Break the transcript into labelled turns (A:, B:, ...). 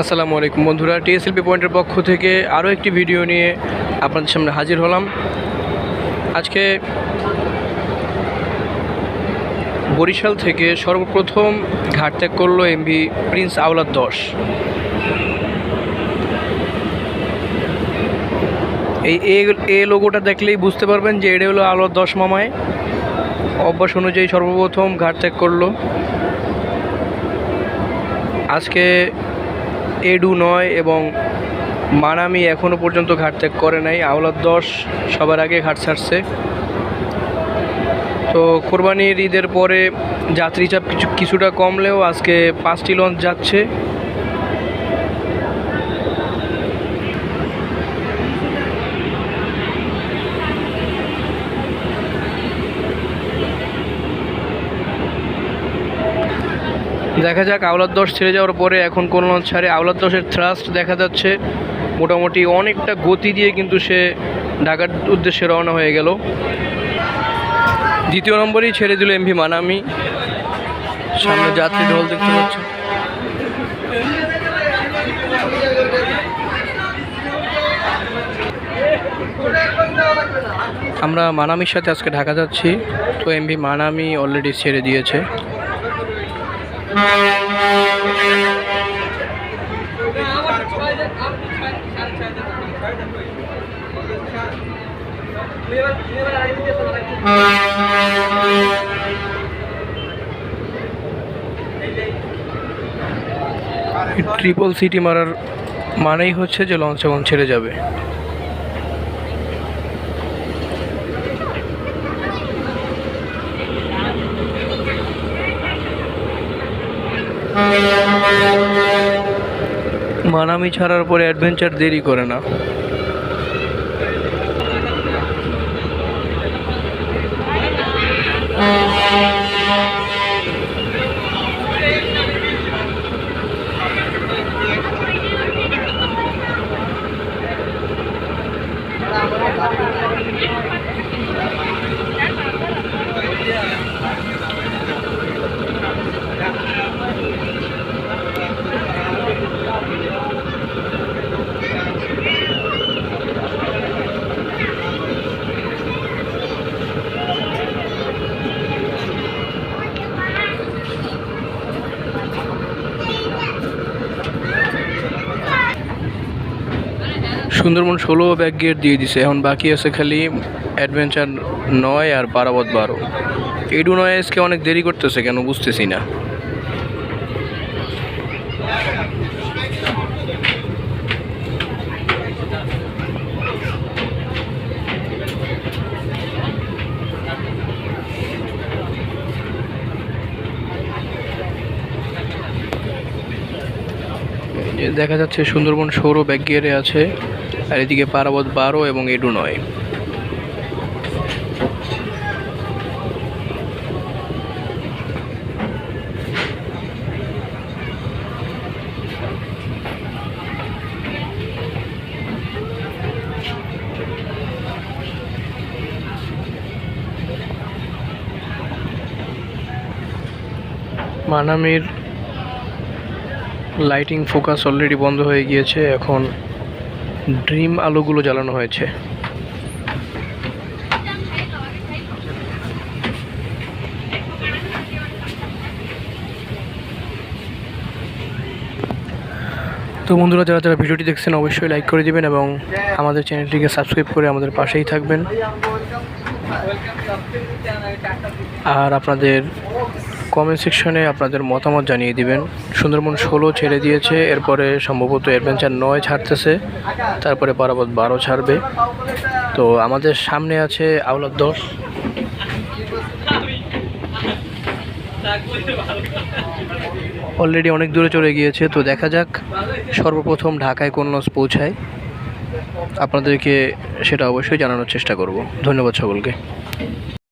A: আসসালামু আলাইকুম বন্ধুরা, টিএসএলপি পয়েন্টের পক্ষ থেকে আরও একটি ভিডিও নিয়ে আপনাদের সামনে হাজির হলাম। আজকে বরিশাল থেকে সর্বপ্রথম ঘাট ত্যাগ করল এমভি প্রিন্স আওলাদ দশ। এই এ- লোগোটা দেখলেই বুঝতে পারবেন যে এটা হলো আলোর দশ মামায় অভ্যাস অনুযায়ী সর্বপ্রথম ঘাট ত্যাগ করল। আজকে এডু নয় এবং মানামি এখনও পর্যন্ত ঘাট ত্যাগ করে নাই। আওলাদ দশ সবার আগে ঘাট ছাড়ছে। তো কোরবানির ঈদের পরে যাত্রী চাপ কিছু কিছুটা কমলেও আজকে পাঁচটি লঞ্চ যাচ্ছে। দেখা যাক, আওলাদ দশ ছেড়ে যাওয়ার পরে এখন কোন ছাড়ে। আওলাদ দশের থ্রাস্ট দেখা যাচ্ছে। মোটামুটি অনেকটা গতি দিয়ে কিন্তু সে ঢাকার উদ্দেশ্যে রওনা হয়ে গেল। দ্বিতীয় নম্বরই ছেড়ে দিল এমভি মানামি। সামনে যাত্রী ঢোল দেখতে পাচ্ছ। আমরা মানামির সাথে আজকে ঢাকা যাচ্ছি। তো এমভি মানামি অলরেডি ছেড়ে দিয়েছে। ট্রিপল সিটি মারার মানেই হচ্ছে যে লঞ্চ এখন ছেড়ে যাবে। মানামি ছাড়ার পরে অ্যাডভেঞ্চার দেরি করে না। সুন্দরবন ষোলো ব্যাক গেট দিয়ে দিছে। এখন বাকি আছে খালি অ্যাডভেঞ্চার নয় আর পারাবত বারো। এডু নয় আজকে অনেক দেরি করতেছে কেন বুঝতেছি না। দেখা যাচ্ছে সুন্দরবন সৌর ব্যাক গিয়ারে আছে। আর এদিকে পারাবত বারো এবং এডু নয়। মানামির লাইটিং ফোকাস অলরেডি বন্ধ হয়ে গিয়েছে, এখন ড্রিম আলোগুলো জ্বালানো হয়েছে। তো বন্ধুরা, যারা যারা ভিডিওটি দেখছেন, অবশ্যই লাইক করে দিবেন এবং আমাদের চ্যানেলটিকে সাবস্ক্রাইব করে আমাদের পাশেই থাকবেন। আর আপনাদের কমেন্ট সেকশনে আপনাদের মতামত জানিয়ে দিবেন। সুন্দরবন ষোলো ছেড়ে দিয়েছে, এরপরে সম্ভবত অ্যাডভেঞ্চার নয় ছাড়তেছে, তারপরে পারাবত বারো ছাড়বে। তো আমাদের সামনে আছে আওলাদ দশ অলরেডি অনেক দূরে চলে গিয়েছে, তো দেখা যাক, সর্বপ্রথম ঢাকায় কোন লঞ্চ পৌঁছায়। আপনাদেরকে সেটা অবশ্যই জানানোর চেষ্টা করব। ধন্যবাদ সকলকে।